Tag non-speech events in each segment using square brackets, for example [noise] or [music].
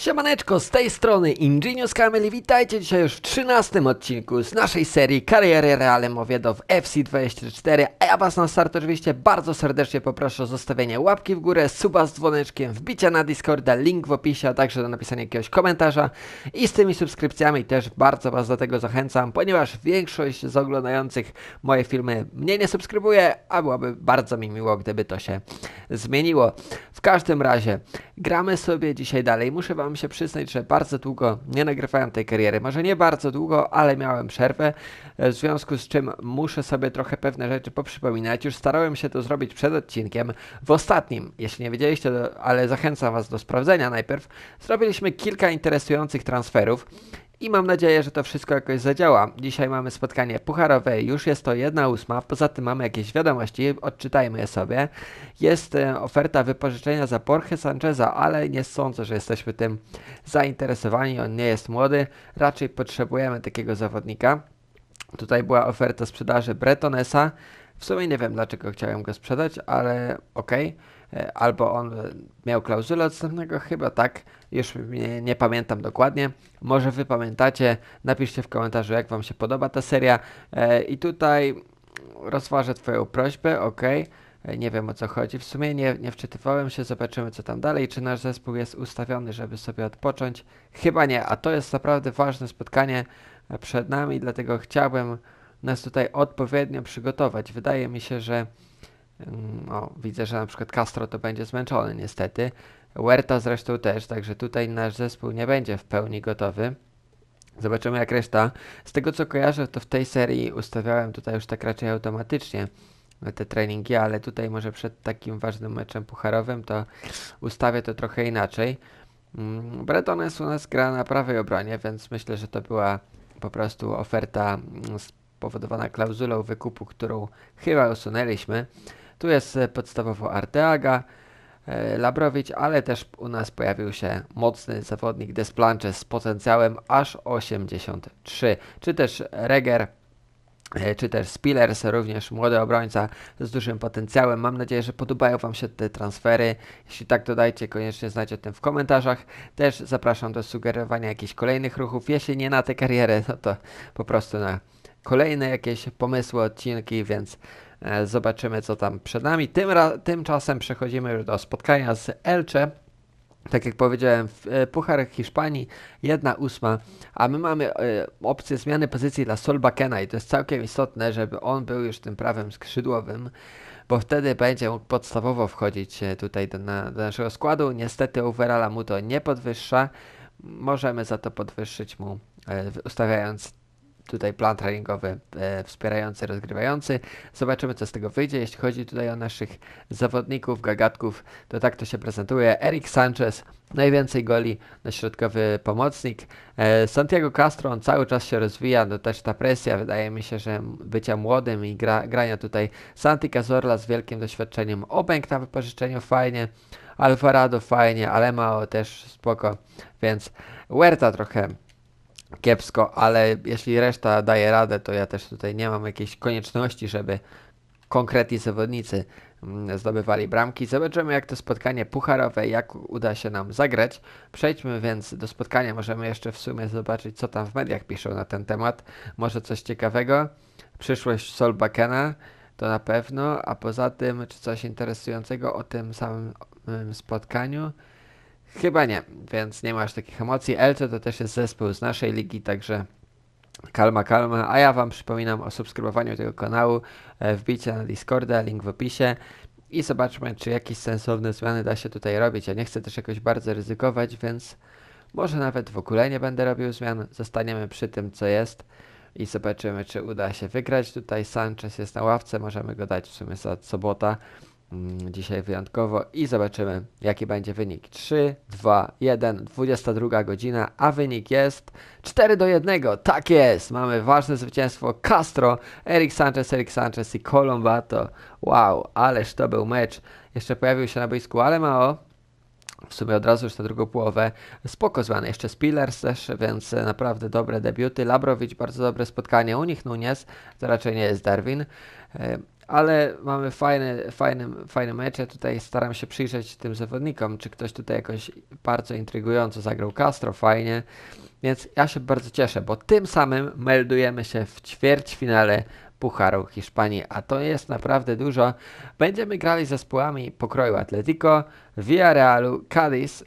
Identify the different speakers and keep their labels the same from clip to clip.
Speaker 1: Siemaneczko, z tej strony Ingenious Camel i witajcie dzisiaj już w 13 odcinku z naszej serii Kariery Realem Owiedo w FC24 A ja was na start oczywiście bardzo serdecznie poproszę o zostawienie łapki w górę, suba z dzwoneczkiem, wbicia na Discorda, link w opisie, a także do napisania jakiegoś komentarza I z tymi subskrypcjami też bardzo was do tego zachęcam, ponieważ większość z oglądających moje filmy mnie nie subskrybuje, a byłoby bardzo mi miło, gdyby to się zmieniło. W każdym razie, gramy sobie dzisiaj dalej. Muszę wam się przyznać, że bardzo długo nie nagrywałem tej kariery. Może nie bardzo długo, ale miałem przerwę, w związku z czym muszę sobie trochę pewne rzeczy poprzypominać. Już starałem się to zrobić przed odcinkiem. W ostatnim, jeśli nie wiedzieliście, ale zachęcam was do sprawdzenia najpierw, zrobiliśmy kilka interesujących transferów. I mam nadzieję, że to wszystko jakoś zadziała. Dzisiaj mamy spotkanie pucharowe, już jest to jedna ósma, poza tym mamy jakieś wiadomości, odczytajmy je sobie. Jest e, oferta wypożyczenia za Borja Sancheza, ale nie sądzę, że jesteśmy tym zainteresowani, on nie jest młody, raczej potrzebujemy takiego zawodnika. Tutaj była oferta sprzedaży Bretonesa. W sumie nie wiem dlaczego chciałem go sprzedać, ale okej. E, Albo on e, miał klauzulę odstępnego, chyba tak. Już nie, nie pamiętam dokładnie. Może wy pamiętacie. Napiszcie w komentarzu, jak wam się podoba ta seria. E, I tutaj rozważę twoją prośbę, okej. E, Nie wiem o co chodzi. W sumie nie, nie wczytywałem się, zobaczymy co tam dalej. Czy nasz zespół jest ustawiony, żeby sobie odpocząć? Chyba nie, a to jest naprawdę ważne spotkanie e, przed nami, dlatego chciałbym nas tutaj odpowiednio przygotować. Wydaje mi się, że mm, o, widzę, że na przykład Castro to będzie zmęczony niestety. Huerta zresztą też, także tutaj nasz zespół nie będzie w pełni gotowy. Zobaczymy jak reszta. Z tego co kojarzę, to w tej serii ustawiałem tutaj już tak raczej automatycznie te treningi, ale tutaj może przed takim ważnym meczem pucharowym to ustawię to trochę inaczej. Mm, Bretones u nas gra na prawej obronie, więc myślę, że to była po prostu oferta mm, spowodowana klauzulą wykupu, którą chyba usunęliśmy. Tu jest e, podstawowo Arteaga, Labrowicz, ale też u nas pojawił się mocny zawodnik Desplanches z potencjałem aż 83, czy też Reger, e, czy też Spillers, również młody obrońca z dużym potencjałem. Mam nadzieję, że podobają Wam się te transfery. Jeśli tak, to dajcie koniecznie znać o tym w komentarzach. Też zapraszam do sugerowania jakichś kolejnych ruchów. Jeśli nie na tę karierę, no to po prostu na kolejne jakieś pomysły, odcinki, więc e, zobaczymy, co tam przed nami. Tym tymczasem przechodzimy już do spotkania z Elche. Tak jak powiedziałem, e, Puchar Hiszpanii jedna ósma, a my mamy e, opcję zmiany pozycji dla Solbakena i to jest całkiem istotne, żeby on był już tym prawym skrzydłowym, bo wtedy będzie mógł podstawowo wchodzić e, tutaj do, na, do naszego składu. Niestety overalla mu to nie podwyższa, możemy za to podwyższyć mu, e, ustawiając tutaj plan treningowy e, wspierający, rozgrywający. Zobaczymy, co z tego wyjdzie. Jeśli chodzi tutaj o naszych zawodników, gagatków, to tak to się prezentuje. Eric Sanchez, najwięcej goli na środkowy pomocnik. E, Santiago Castro, on cały czas się rozwija, no też ta presja, wydaje mi się, że bycia młodym i gra, grania tutaj Santi Cazorla z wielkim doświadczeniem. Obęk na wypożyczeniu fajnie, Alvarado fajnie, Alemao też spoko, więc Huerta trochę kiepsko, ale jeśli reszta daje radę, to ja też tutaj nie mam jakiejś konieczności, żeby konkretni zawodnicy mm, zdobywali bramki. Zobaczymy jak to spotkanie pucharowe, jak uda się nam zagrać. Przejdźmy więc do spotkania, możemy jeszcze w sumie zobaczyć co tam w mediach piszą na ten temat. Może coś ciekawego. Przyszłość Solbakena to na pewno, a poza tym czy coś interesującego o tym samym mm, spotkaniu? Chyba nie, więc nie masz takich emocji. Elche to też jest zespół z naszej ligi, także kalma, kalma. A ja Wam przypominam o subskrybowaniu tego kanału, e, wbijcie na Discorda, link w opisie i zobaczmy, czy jakieś sensowne zmiany da się tutaj robić. Ja nie chcę też jakoś bardzo ryzykować, więc może nawet w ogóle nie będę robił zmian. Zostaniemy przy tym, co jest i zobaczymy, czy uda się wygrać. Tutaj Sanchez jest na ławce, możemy go dać w sumie za sobota. Mm, Dzisiaj wyjątkowo i zobaczymy jaki będzie wynik. 3, 2, 1, 22 godzina, a wynik jest 4 do 1. Tak jest! Mamy ważne zwycięstwo Castro, Eric Sanchez, Eric Sanchez i Colombato. Wow, ależ to był mecz. Jeszcze pojawił się na boisku Alemao. W sumie od razu już na drugą połowę. Spoko zwany jeszcze Spillers też, więc e, naprawdę dobre debiuty. Labrowicz, bardzo dobre spotkanie. U nich Nunez, to raczej nie jest Darwin. Ale mamy fajne, fajne, fajne mecze. Tutaj staram się przyjrzeć tym zawodnikom, czy ktoś tutaj jakoś bardzo intrygująco zagrał Castro, fajnie. Więc ja się bardzo cieszę, bo tym samym meldujemy się w ćwierćfinale Pucharu Hiszpanii, a to jest naprawdę dużo. Będziemy grali z zespołami pokroju Atletico, Villarrealu, Cadiz,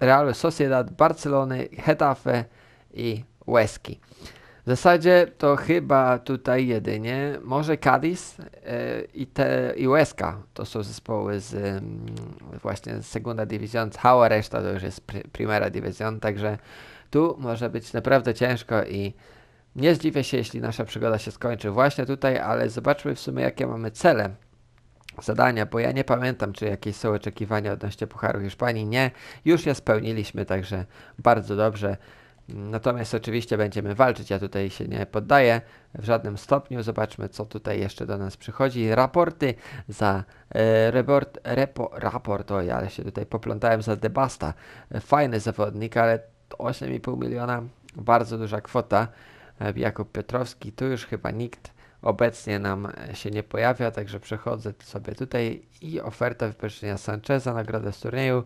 Speaker 1: Realu Sociedad, Barcelony, Getafe i Łeski. W zasadzie to chyba tutaj jedynie może Cadiz e, i, te, i. To są zespoły z mm, właśnie z Segunda División, cała reszta to już jest pr Primera División, także tu może być naprawdę ciężko i nie zdziwię się, jeśli nasza przygoda się skończy właśnie tutaj, ale zobaczmy w sumie jakie mamy cele zadania, bo ja nie pamiętam, czy jakieś są oczekiwania odnośnie Pucharu Hiszpanii. Nie, już je spełniliśmy, także bardzo dobrze. Natomiast oczywiście będziemy walczyć, ja tutaj się nie poddaję w żadnym stopniu. Zobaczmy, co tutaj jeszcze do nas przychodzi. Raporty za e, report, repo, raport, oj, ale się tutaj poplątałem za Debasta. Fajny zawodnik, ale 8,5 miliona, bardzo duża kwota. E, Jakub Piotrowski, tu już chyba nikt obecnie nam e, się nie pojawia, także przechodzę sobie tutaj i oferta wypożyczenia Sancheza, nagrodę z turnieju.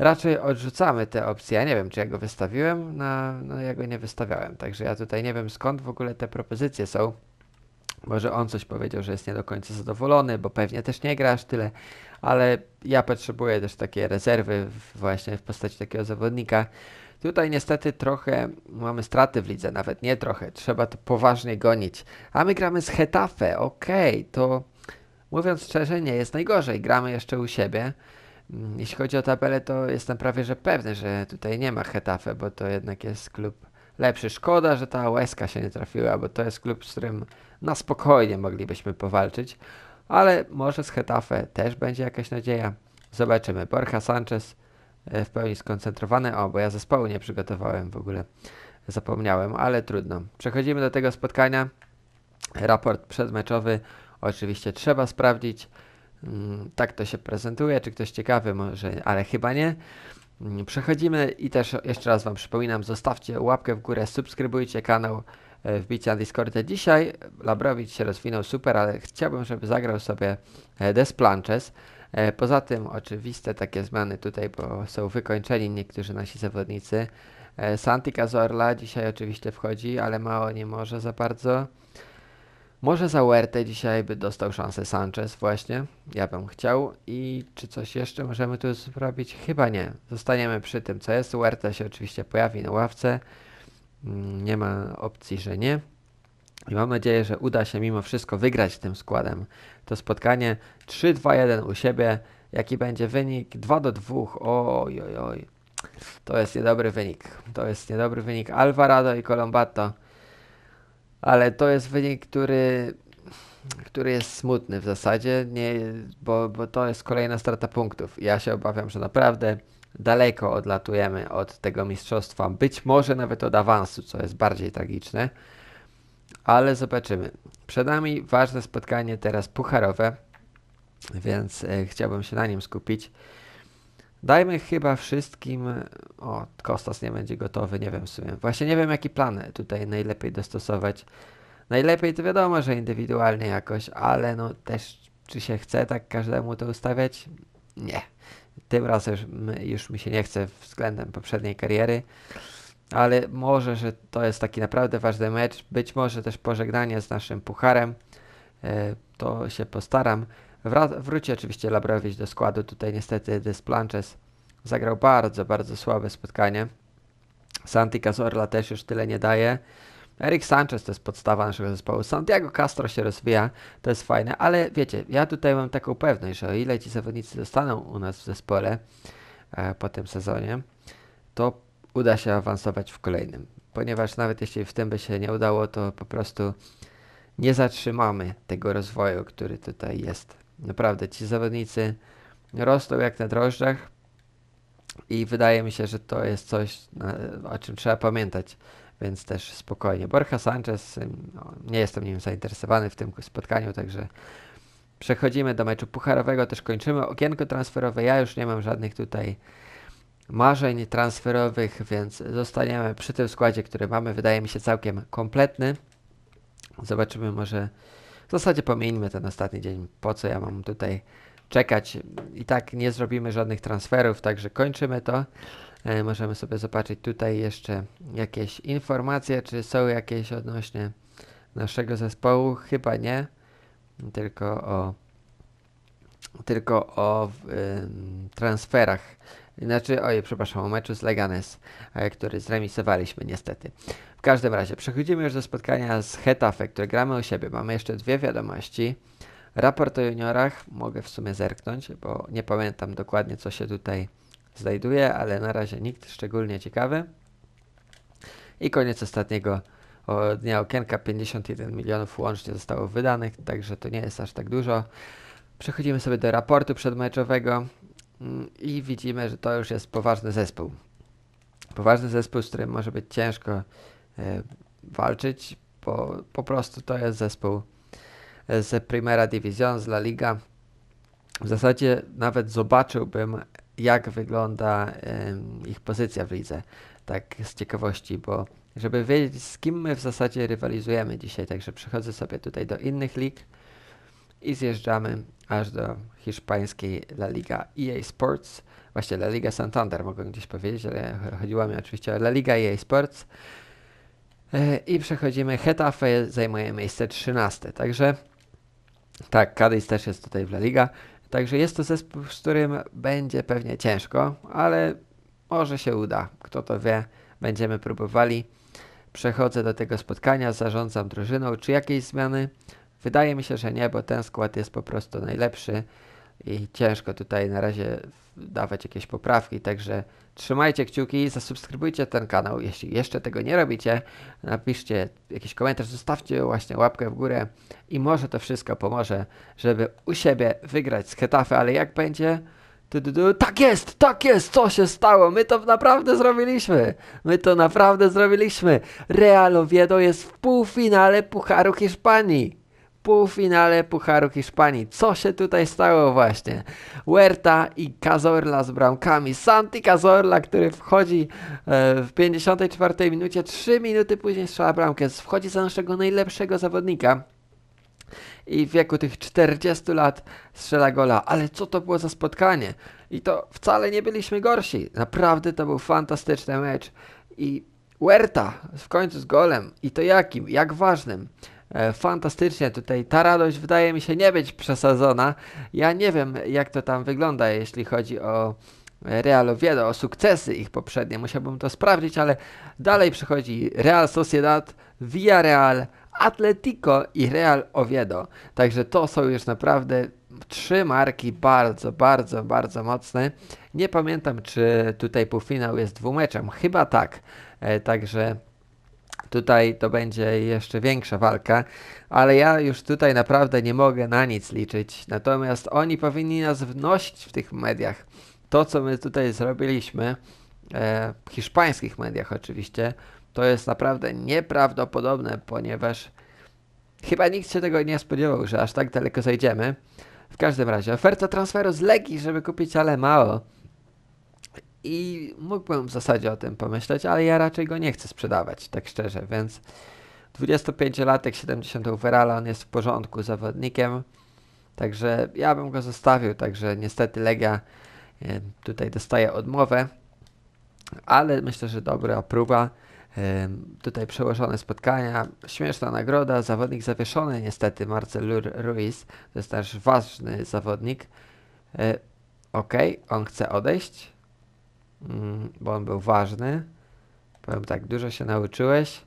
Speaker 1: Raczej odrzucamy te opcje. Ja nie wiem, czy ja go wystawiłem, na, no ja go nie wystawiałem, także ja tutaj nie wiem skąd w ogóle te propozycje są. Może on coś powiedział, że jest nie do końca zadowolony, bo pewnie też nie grasz tyle, ale ja potrzebuję też takie rezerwy właśnie w postaci takiego zawodnika. Tutaj niestety trochę mamy straty w lidze, nawet nie trochę, trzeba to poważnie gonić. A my gramy z Hetafe, okej, okay, to mówiąc szczerze nie jest najgorzej, gramy jeszcze u siebie. Mm, jeśli chodzi o tabelę, to jestem prawie że pewny, że tutaj nie ma Hetafe, bo to jednak jest klub lepszy. Szkoda, że ta Łeska się nie trafiła, bo to jest klub, z którym na spokojnie moglibyśmy powalczyć. Ale może z Hetafe też będzie jakaś nadzieja. Zobaczymy. Borja Sanchez e, w pełni skoncentrowany. O, bo ja zespołu nie przygotowałem w ogóle. Zapomniałem, ale trudno. Przechodzimy do tego spotkania. Raport przedmeczowy oczywiście trzeba sprawdzić. Mm, tak to się prezentuje. Czy ktoś ciekawy może, ale chyba nie. Mm, przechodzimy i też jeszcze raz Wam przypominam, zostawcie łapkę w górę, subskrybujcie kanał, e, wbijcie na Discordzie. Dzisiaj Labrowicz się rozwinął super, ale chciałbym, żeby zagrał sobie e, Desplanches. E, poza tym oczywiste takie zmiany tutaj, bo są wykończeni niektórzy nasi zawodnicy. Santi Cazorla dzisiaj oczywiście wchodzi, ale mało nie może za bardzo. Może za Huertę dzisiaj by dostał szansę Sanchez właśnie. Ja bym chciał. I czy coś jeszcze możemy tu zrobić? Chyba nie. Zostaniemy przy tym, co jest. Huerta się oczywiście pojawi na ławce. Mm, nie ma opcji, że nie. I mam nadzieję, że uda się mimo wszystko wygrać tym składem to spotkanie. 3-2-1 u siebie. Jaki będzie wynik? 2 do 2. Oj, oj, oj. To jest niedobry wynik. To jest niedobry wynik. Alvarado i Colombato ale to jest wynik, który, który jest smutny w zasadzie, nie, bo, bo to jest kolejna strata punktów. Ja się obawiam, że naprawdę daleko odlatujemy od tego mistrzostwa, być może nawet od awansu, co jest bardziej tragiczne, ale zobaczymy. Przed nami ważne spotkanie teraz pucharowe, więc e, chciałbym się na nim skupić. Dajmy chyba wszystkim. O, Kostas nie będzie gotowy, nie wiem w sumie. Właśnie nie wiem, jaki plan tutaj najlepiej dostosować. Najlepiej to wiadomo, że indywidualnie jakoś, ale no też, czy się chce tak każdemu to ustawiać? Nie. Tym razem już, mi się nie chce względem poprzedniej kariery, ale może, że to jest taki naprawdę ważny mecz. Być może też pożegnanie z naszym pucharem. E, to się postaram. Wra- wróci oczywiście Labrowicz do składu. Tutaj niestety Desplanches zagrał bardzo, bardzo słabe spotkanie. Santi Cazorla też już tyle nie daje. Eric Sanchez to jest podstawa naszego zespołu. Santiago Castro się rozwija, to jest fajne, ale wiecie, ja tutaj mam taką pewność, że o ile ci zawodnicy zostaną u nas w zespole e, po tym sezonie, to uda się awansować w kolejnym. Ponieważ nawet jeśli w tym by się nie udało, to po prostu nie zatrzymamy tego rozwoju, który tutaj jest. Naprawdę, ci zawodnicy rosną jak na drożdżach i wydaje mi się, że to jest coś, o czym trzeba pamiętać, więc też spokojnie. Borja Sanchez, no, nie jestem nim zainteresowany w tym spotkaniu, także przechodzimy do meczu pucharowego, też kończymy okienko transferowe. Ja już nie mam żadnych tutaj marzeń transferowych, więc zostaniemy przy tym składzie, który mamy. Wydaje mi się całkiem kompletny. Zobaczymy może W zasadzie pomieńmy ten ostatni dzień. Po co ja mam tutaj czekać? I tak nie zrobimy żadnych transferów, także kończymy to. E, możemy sobie zobaczyć tutaj jeszcze jakieś informacje, czy są jakieś odnośnie naszego zespołu. Chyba nie. Tylko o tylko o ym, transferach. Znaczy, oj, przepraszam, o meczu z Leganes, e, który zremisowaliśmy niestety. W każdym razie, przechodzimy już do spotkania z Hetafe, które gramy u siebie. Mamy jeszcze dwie wiadomości. Raport o juniorach, mogę w sumie zerknąć, bo nie pamiętam dokładnie, co się tutaj znajduje, ale na razie nikt szczególnie ciekawy. I koniec ostatniego dnia okienka, 51 milionów łącznie zostało wydanych, także to nie jest aż tak dużo. Przechodzimy sobie do raportu przedmeczowego i widzimy, że to już jest poważny zespół. Poważny zespół, z którym może być ciężko e, walczyć, bo po prostu to jest zespół e, z Primera División, z La Liga. W zasadzie nawet zobaczyłbym, jak wygląda ich pozycja w lidze, tak z ciekawości, bo żeby wiedzieć, z kim my w zasadzie rywalizujemy dzisiaj, także przechodzę sobie tutaj do innych lig i zjeżdżamy aż do hiszpańskiej La Liga EA Sports. Właśnie La Liga Santander mogłem gdzieś powiedzieć, ale chodziło mi oczywiście o La Liga EA Sports. E, I przechodzimy. Hetafe zajmuje miejsce 13. Także tak, Cadiz też jest tutaj w La Liga. Także jest to zespół, z którym będzie pewnie ciężko, ale może się uda. Kto to wie, będziemy próbowali. Przechodzę do tego spotkania, zarządzam drużyną. Czy jakieś zmiany? Wydaje mi się, że nie, bo ten skład jest po prostu najlepszy i ciężko tutaj na razie dawać jakieś poprawki, także trzymajcie kciuki, zasubskrybujcie ten kanał, jeśli jeszcze tego nie robicie, napiszcie jakiś komentarz, zostawcie właśnie łapkę w górę i może to wszystko pomoże, żeby u siebie wygrać z Hetafe, ale jak będzie, du, du, du, tak jest, tak jest, co się stało, my to naprawdę zrobiliśmy, my to naprawdę zrobiliśmy, Real Oviedo jest w półfinale Pucharu Hiszpanii półfinale Pucharu Hiszpanii. Co się tutaj stało właśnie? Huerta i Cazorla z bramkami. Santi Cazorla, który wchodzi e, w 54 minucie, 3 minuty później strzela bramkę. Wchodzi za naszego najlepszego zawodnika. I w wieku tych 40 lat strzela gola. Ale co to było za spotkanie? I to wcale nie byliśmy gorsi. Naprawdę to był fantastyczny mecz. I Huerta w końcu z golem. I to jakim? Jak ważnym. E, fantastycznie tutaj. Ta radość wydaje mi się nie być przesadzona. Ja nie wiem, jak to tam wygląda, jeśli chodzi o Real Oviedo, o sukcesy ich poprzednie. Musiałbym to sprawdzić, ale dalej przychodzi Real Sociedad, Villarreal, Atletico i Real Oviedo. Także to są już naprawdę trzy marki bardzo, bardzo, bardzo mocne. Nie pamiętam, czy tutaj półfinał jest dwumeczem. Chyba tak. E, także Tutaj to będzie jeszcze większa walka, ale ja już tutaj naprawdę nie mogę na nic liczyć. Natomiast oni powinni nas wnosić w tych mediach. To, co my tutaj zrobiliśmy, e, w hiszpańskich mediach oczywiście, to jest naprawdę nieprawdopodobne, ponieważ chyba nikt się tego nie spodziewał, że aż tak daleko zajdziemy. W każdym razie, oferta transferu z Legii, żeby kupić ale mało. I mógłbym w zasadzie o tym pomyśleć, ale ja raczej go nie chcę sprzedawać, tak szczerze, więc 25-latek, 70 overalla, on jest w porządku zawodnikiem, także ja bym go zostawił, także niestety Legia e, tutaj dostaje odmowę, ale myślę, że dobra próba. E, tutaj przełożone spotkania, śmieszna nagroda, zawodnik zawieszony niestety, Marcel Ruiz, to jest też ważny zawodnik. E, ok, on chce odejść, bo on był ważny. Powiem tak, dużo się nauczyłeś.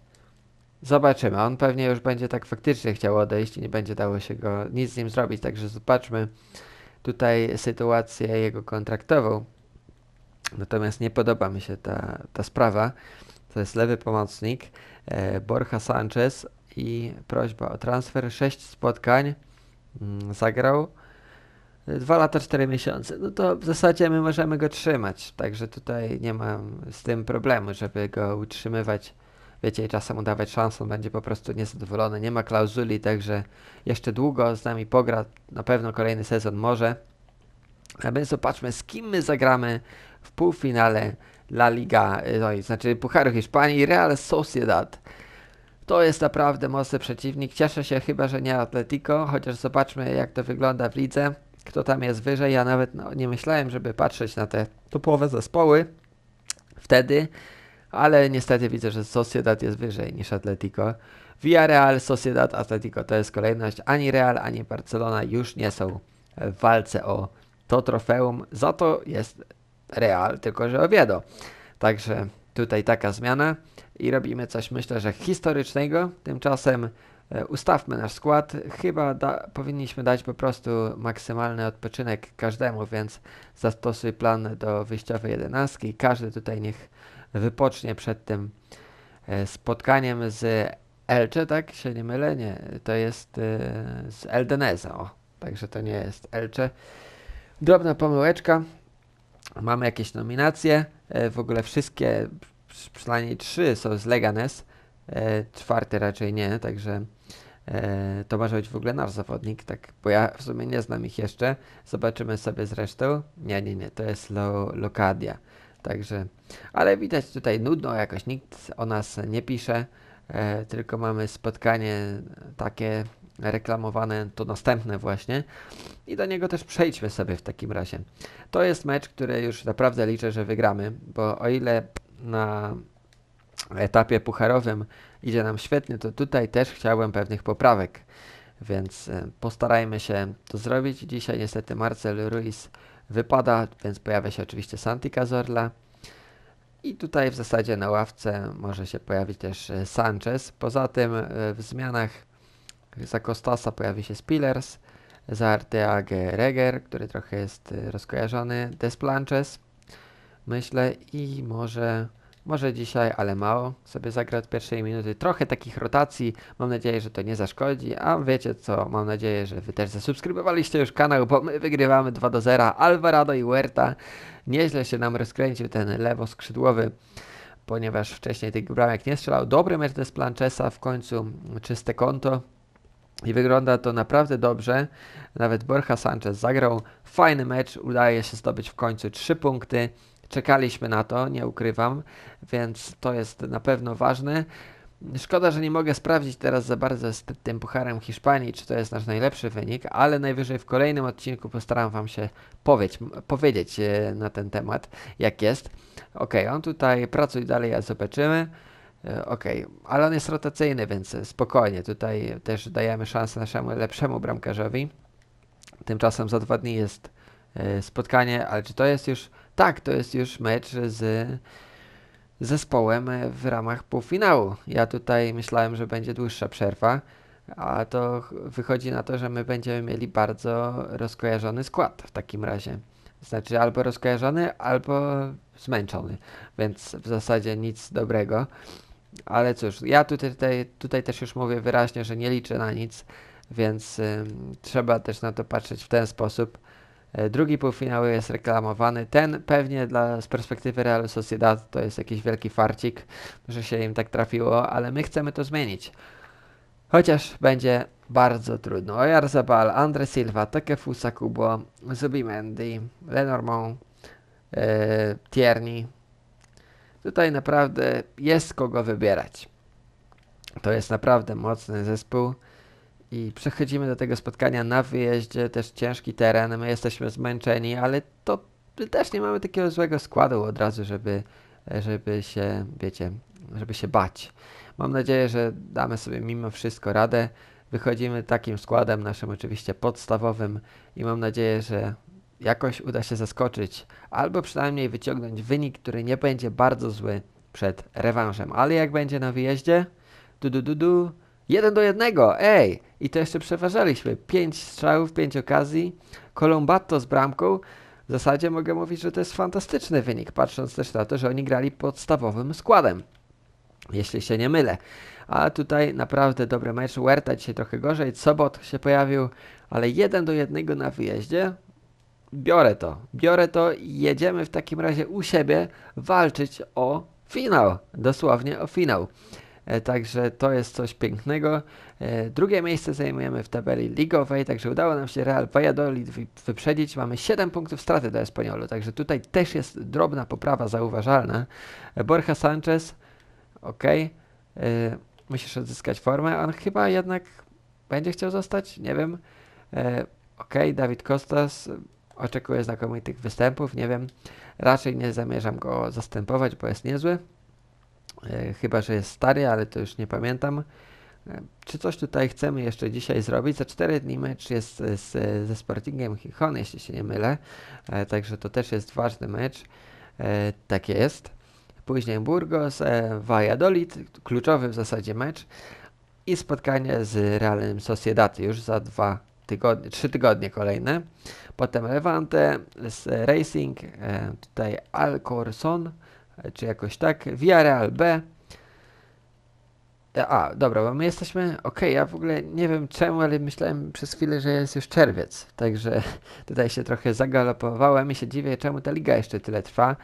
Speaker 1: Zobaczymy. On pewnie już będzie tak faktycznie chciał odejść i nie będzie dało się go nic z nim zrobić. Także zobaczmy tutaj sytuację jego kontraktową. Natomiast nie podoba mi się ta, ta sprawa. To jest lewy pomocnik e, Borja Sanchez i prośba o transfer. Sześć spotkań mm, zagrał. Dwa lata, cztery miesiące. No to w zasadzie my możemy go trzymać. Także tutaj nie mam z tym problemu, żeby go utrzymywać. Wiecie, czasem mu dawać szansę, będzie po prostu niezadowolony. Nie ma klauzuli, także jeszcze długo z nami pogra. Na pewno kolejny sezon może. A więc zobaczmy, z kim my zagramy w półfinale La Liga, no, znaczy Pucharu Hiszpanii Real Sociedad. To jest naprawdę mocny przeciwnik. Cieszę się chyba, że nie Atletico, chociaż zobaczmy jak to wygląda w lidze. Kto tam jest wyżej. Ja nawet no, nie myślałem, żeby patrzeć na te topowe zespoły wtedy, ale niestety widzę, że Sociedad jest wyżej niż Atletico. Villarreal, Sociedad, Atletico to jest kolejność. Ani Real, ani Barcelona już nie są w walce o to trofeum. Za to jest Real, tylko że Oviedo. Także tutaj taka zmiana i robimy coś, myślę, że historycznego. Tymczasem ustawmy nasz skład. Chyba da, powinniśmy dać po prostu maksymalny odpoczynek każdemu, więc zastosuj plan do wyjściowej jedenastki. Każdy tutaj niech wypocznie przed tym e, spotkaniem z Elche, tak? Się nie mylę? Nie, to jest e, z Eldeneza, o. Także to nie jest Elche. Drobna pomyłeczka. Mamy jakieś nominacje. E, w ogóle wszystkie, przy- przynajmniej trzy są z Leganes. E, czwarty raczej nie, także e, to może być w ogóle nasz zawodnik, tak, bo ja w sumie nie znam ich jeszcze. Zobaczymy sobie zresztą. Nie, nie, nie, to jest Lo, Locadia. Także, ale widać tutaj nudno, jakoś nikt o nas nie pisze, e, tylko mamy spotkanie takie reklamowane, to następne właśnie. I do niego też przejdźmy sobie w takim razie. To jest mecz, który już naprawdę liczę, że wygramy, bo o ile na etapie pucharowym idzie nam świetnie, to tutaj też chciałem pewnych poprawek, więc e, postarajmy się to zrobić. Dzisiaj niestety Marcel Ruiz wypada, więc pojawia się oczywiście Santi Cazorla. I tutaj w zasadzie na ławce może się pojawić też e, Sanchez. Poza tym e, w zmianach za Kostasa pojawi się Spillers, za Arteagę Reger, który trochę jest rozkojarzony, Desplanches, myślę, i może, może dzisiaj, ale mało, sobie zagra od pierwszej minuty. Trochę takich rotacji, mam nadzieję, że to nie zaszkodzi, a wiecie co, mam nadzieję, że wy też zasubskrybowaliście już kanał, bo my wygrywamy 2 do 0, Alvarado i Huerta, nieźle się nam rozkręcił ten lewo skrzydłowy, ponieważ wcześniej tych bramek nie strzelał. Dobry mecz Desplanchesa, w końcu czyste konto, i wygląda to naprawdę dobrze. Nawet Borja Sanchez zagrał fajny mecz. Udaje się zdobyć w końcu 3 punkty. Czekaliśmy na to, nie ukrywam, więc to jest na pewno ważne. Szkoda, że nie mogę sprawdzić teraz za bardzo z tym Pucharem Hiszpanii, czy to jest nasz najlepszy wynik, ale najwyżej w kolejnym odcinku postaram Wam się powiedz, m- powiedzieć e, na ten temat, jak jest. Ok, on tutaj pracuje dalej, a zobaczymy. E, Okej, ale on jest rotacyjny, więc spokojnie. Tutaj też dajemy szansę naszemu lepszemu bramkarzowi. Tymczasem za dwa dni jest e, spotkanie, ale czy to jest już. Tak, to jest już mecz z zespołem w ramach półfinału. Ja tutaj myślałem, że będzie dłuższa przerwa, a to ch- wychodzi na to, że my będziemy mieli bardzo rozkojarzony skład w takim razie. Znaczy albo rozkojarzony, albo zmęczony, więc w zasadzie nic dobrego. Ale cóż, ja tutaj, tutaj, tutaj też już mówię wyraźnie, że nie liczę na nic, więc trzeba też na to patrzeć w ten sposób. E, Drugi półfinał jest reklamowany. Ten pewnie dla, z perspektywy Real Sociedad to jest jakiś wielki farcik, że się im tak trafiło, ale my chcemy to zmienić. Chociaż będzie bardzo trudno. Oyarzabal, Andre Silva, Takefusa Kubo, Zubimendi, Lenormand, e, Tierney. Tutaj naprawdę jest kogo wybierać. To jest naprawdę mocny zespół. I przechodzimy do tego spotkania na wyjeździe, też ciężki teren, my jesteśmy zmęczeni, ale to też nie mamy takiego złego składu od razu, żeby, żeby się, wiecie, żeby się bać. Mam nadzieję, że damy sobie mimo wszystko radę. Wychodzimy takim składem, naszym oczywiście podstawowym i mam nadzieję, że jakoś uda się zaskoczyć, albo przynajmniej wyciągnąć wynik, który nie będzie bardzo zły przed rewanżem. Ale jak będzie na wyjeździe, du du du du, jeden do jednego, ej! I to jeszcze przeważaliśmy. Pięć strzałów, pięć okazji. Colombato z bramką. W zasadzie mogę mówić, że to jest fantastyczny wynik, patrząc też na to, że oni grali podstawowym składem. Jeśli się nie mylę. A tutaj naprawdę dobry mecz. Huerta dzisiaj trochę gorzej. Sobot się pojawił, ale jeden do jednego na wyjeździe. Biorę to. Biorę to i jedziemy w takim razie u siebie walczyć o finał. Dosłownie o finał. E, Także to jest coś pięknego. E, Drugie miejsce zajmujemy w tabeli ligowej, także udało nam się Real Valladolid wy- wyprzedzić. Mamy 7 punktów straty do Espaniolu, także tutaj też jest drobna poprawa zauważalna. E, Borja Sanchez, ok. musisz odzyskać formę. On chyba jednak będzie chciał zostać, nie wiem. Okej, Dawid Kostas, oczekuję znakomitych występów, nie wiem. Raczej nie zamierzam go zastępować, bo jest niezły. E, chyba, że jest stary, ale to już nie pamiętam. E, Czy coś tutaj chcemy jeszcze dzisiaj zrobić? Za 4 dni mecz jest z, ze Sportingiem Chichon, jeśli się nie mylę. E, Także to też jest ważny mecz. Tak jest. Później Burgos, Valladolid, kluczowy w zasadzie mecz. I spotkanie z Realem Sociedad już za dwa tygodnie, trzy tygodnie kolejne. Potem Levante Racing, tutaj Alcorson, czy jakoś tak, Villarreal B. E, A, dobra, bo my jesteśmy, okej, ja w ogóle nie wiem czemu, ale myślałem przez chwilę, że jest już czerwiec, także [laughs] tutaj się trochę zagalopowałem i się dziwię, czemu ta liga jeszcze tyle trwa,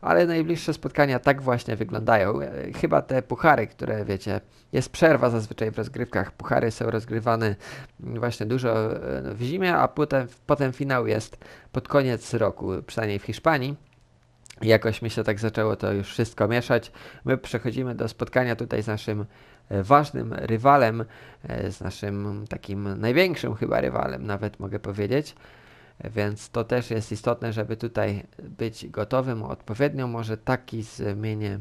Speaker 1: ale najbliższe spotkania tak właśnie wyglądają. E, Chyba te puchary, które wiecie, jest przerwa zazwyczaj w rozgrywkach, puchary są rozgrywane właśnie dużo e, w zimie, a potem, potem finał jest pod koniec roku, przynajmniej w Hiszpanii. Jakoś mi się tak zaczęło to już wszystko mieszać. My przechodzimy do spotkania tutaj z naszym e, ważnym rywalem, e, z naszym takim największym chyba rywalem, nawet mogę powiedzieć. E, Więc to też jest istotne, żeby tutaj być gotowym odpowiednio. Może taki zmienię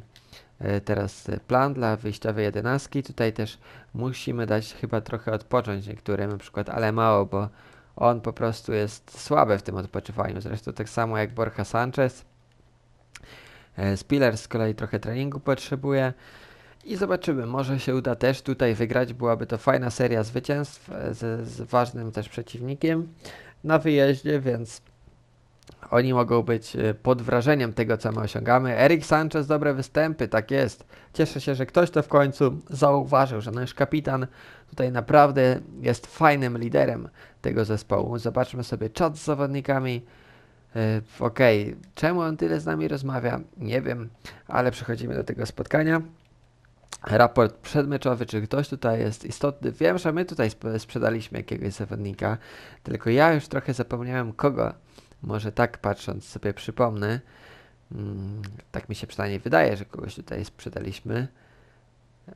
Speaker 1: teraz plan dla wyjściowej jedenastki. Tutaj też musimy dać chyba trochę odpocząć niektórym, na przykład Alemao, bo on po prostu jest słaby w tym odpoczywaniu. Zresztą tak samo jak Borja Sanchez. E, Spiller z kolei trochę treningu potrzebuje. I zobaczymy, może się uda też tutaj wygrać. Byłaby to fajna seria zwycięstw e, z, z ważnym też przeciwnikiem na wyjeździe, więc oni mogą być e, pod wrażeniem tego, co my osiągamy. Erik Sanchez, dobre występy, tak jest. Cieszę się, że ktoś to w końcu zauważył, że nasz kapitan tutaj naprawdę jest fajnym liderem tego zespołu. Zobaczmy sobie czat z zawodnikami. E, Okej, czemu on tyle z nami rozmawia? Nie wiem, ale przechodzimy do tego spotkania. Raport przedmeczowy, czy ktoś tutaj jest istotny. Wiem, że my tutaj sp- sprzedaliśmy jakiegoś zawodnika, tylko ja już trochę zapomniałem kogo. Może tak patrząc sobie przypomnę. Mm, tak mi się przynajmniej wydaje, że kogoś tutaj sprzedaliśmy.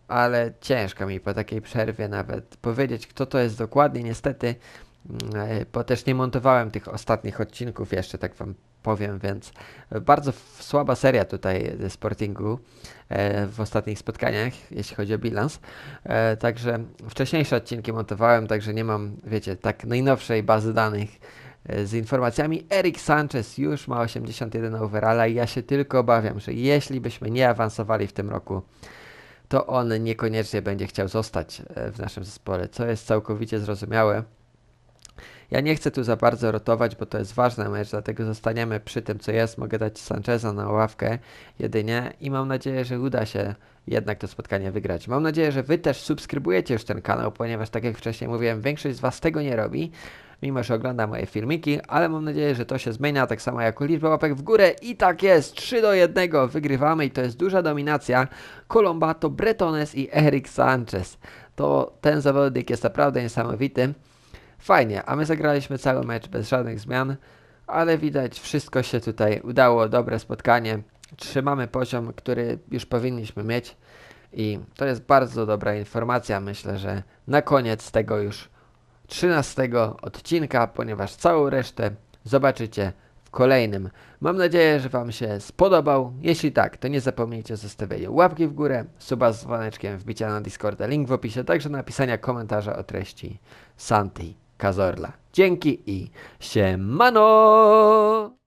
Speaker 1: Ale ciężko mi po takiej przerwie nawet powiedzieć, kto to jest dokładnie. Niestety, bo też nie montowałem tych ostatnich odcinków jeszcze, tak wam powiem, więc bardzo słaba seria tutaj ze Sportingu e, w ostatnich spotkaniach, jeśli chodzi o bilans. E, także wcześniejsze odcinki montowałem, także nie mam, wiecie, tak najnowszej bazy danych e, z informacjami. Erik Sanchez już ma 81 overalla i ja się tylko obawiam, że jeśli byśmy nie awansowali w tym roku, to on niekoniecznie będzie chciał zostać e, w naszym zespole, co jest całkowicie zrozumiałe. Ja nie chcę tu za bardzo rotować, bo to jest ważny mecz, dlatego zostaniemy przy tym, co jest. Mogę dać Sancheza na ławkę jedynie i mam nadzieję, że uda się jednak to spotkanie wygrać. Mam nadzieję, że Wy też subskrybujecie już ten kanał, ponieważ tak jak wcześniej mówiłem, większość z Was tego nie robi, mimo że ogląda moje filmiki, ale mam nadzieję, że to się zmienia, tak samo jak liczba łapek w górę i tak jest, 3 do 1 wygrywamy i to jest duża dominacja. Colombato, Bretones i Erik Sanchez. To ten zawodnik jest naprawdę niesamowity. Fajnie, a my zagraliśmy cały mecz bez żadnych zmian, ale widać wszystko się tutaj udało, dobre spotkanie. Trzymamy poziom, który już powinniśmy mieć i to jest bardzo dobra informacja. Myślę, że na koniec tego już 13 odcinka, ponieważ całą resztę zobaczycie w kolejnym. Mam nadzieję, że Wam się spodobał. Jeśli tak, to nie zapomnijcie o zostawieniu łapki w górę, suba z dzwoneczkiem, wbicia na Discorda, link w opisie, także napisania komentarza o treści Santi Cazorla. Dzięki i siemano!